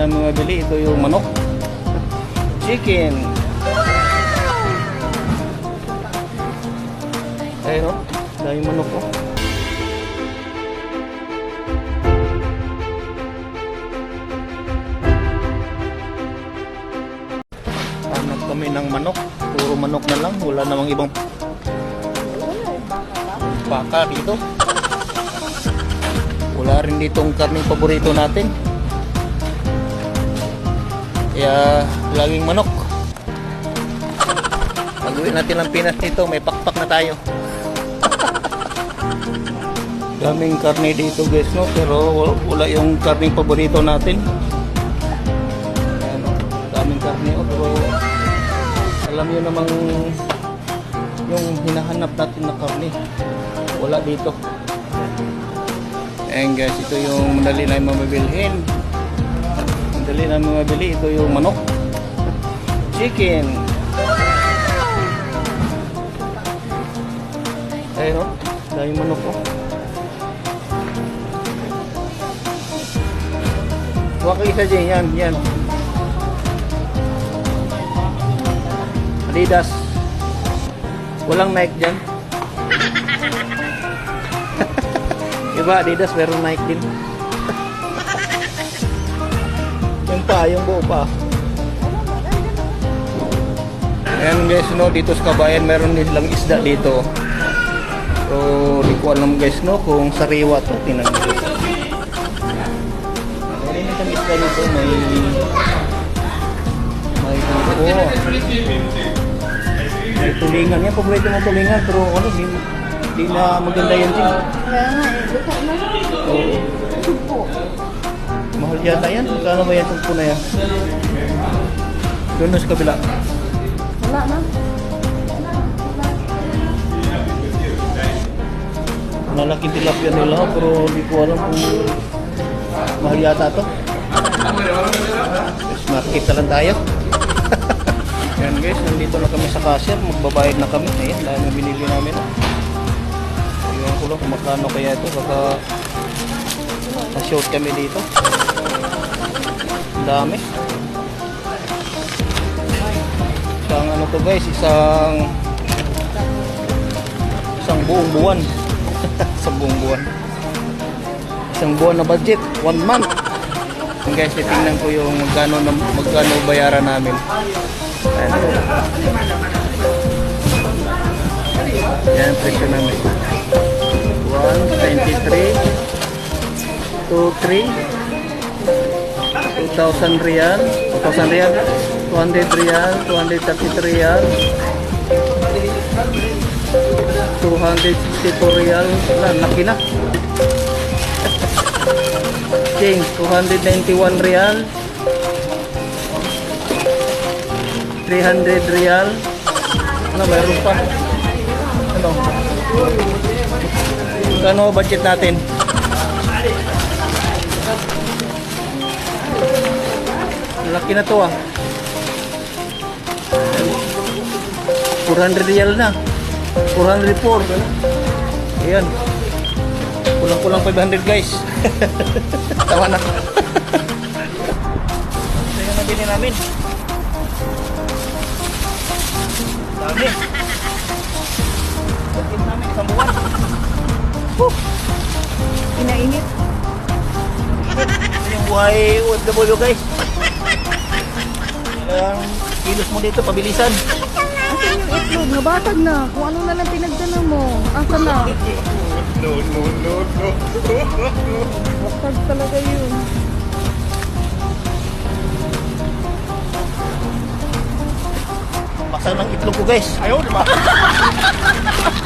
namin mabili. Ito yung manok. Chicken. Ayun o. Dahil manok oh. ko. Hanap kami ng manok. Puro manok na lang. Wala namang ibang baka dito. Wala rin ditong karning paborito natin. Kaya laging manok. Pag-uwi natin ng Pinas nito, may pakpak na tayo. Daming karne dito guys no, pero wala, yung karning paborito natin. Ayan, oh, daming karne oh, pero alam niyo namang yung hinahanap natin na karne wala dito. Ayan guys, ito yung madali na mabibilhin. Madali na mabili, ito yung manok. Chicken. Ayun oh, dahil manok oh. Huwag ka isa dyan, yan, yan. Adidas. Walang Nike dyan. Iba, Adidas, pero Nike din. Yung pa, yung buo pa. Ayan guys, no, dito sa kabayan meron nilang isda dito. So, di ko alam guys, no, kung sariwa to, tinan mo. Meron itong isda nito, may... May buo. May tulingan. Yan, paborito mo tulingan, pero ano, di, di na maganda yan din. Kaya nga eh, luto na. Oo. Yata yan. Kano ba yan tungko na yan? Doon na sa kabila. Wala na. Malaking tilapia nila pero hindi ko alam kung mahal yata to. Guys, market na lang tayo. Yan guys, nandito na kami sa cashier. Magbabayad na kami. Ayan, dahil na binili namin. Ayun ko lang kung magkano kaya ito. Baka na-short kami dito. Dami. Isang ano to guys, isang isang buong buwan. isang buong buwan. Isang buwan na budget, one month. Yung guys, titingnan ko yung magkano, magkano bayaran namin. Ayan. Yan, presyo namin. 123 23 2,000 real 2,000 real 200 real 233 real 264 real wala, laki na King 291 real 300 real ano mayroon pa ano Kano budget natin? Laki na to ah. 400 real na. 404. Ayan. Kulang-kulang 500 guys. Tawa na. Ito yung nabili namin. Dami. Budget namin isang buwan. Pinainit. Ito yung buhay OFW guys. Kailangan kilos mo dito pabilisan. Asan yung itlog? Nabatag na. Kung ano na lang pinagdala mo. Asa na? No, no, no, no. Batag talaga yun. Basa ng itlog ko guys. Ayaw, di ba?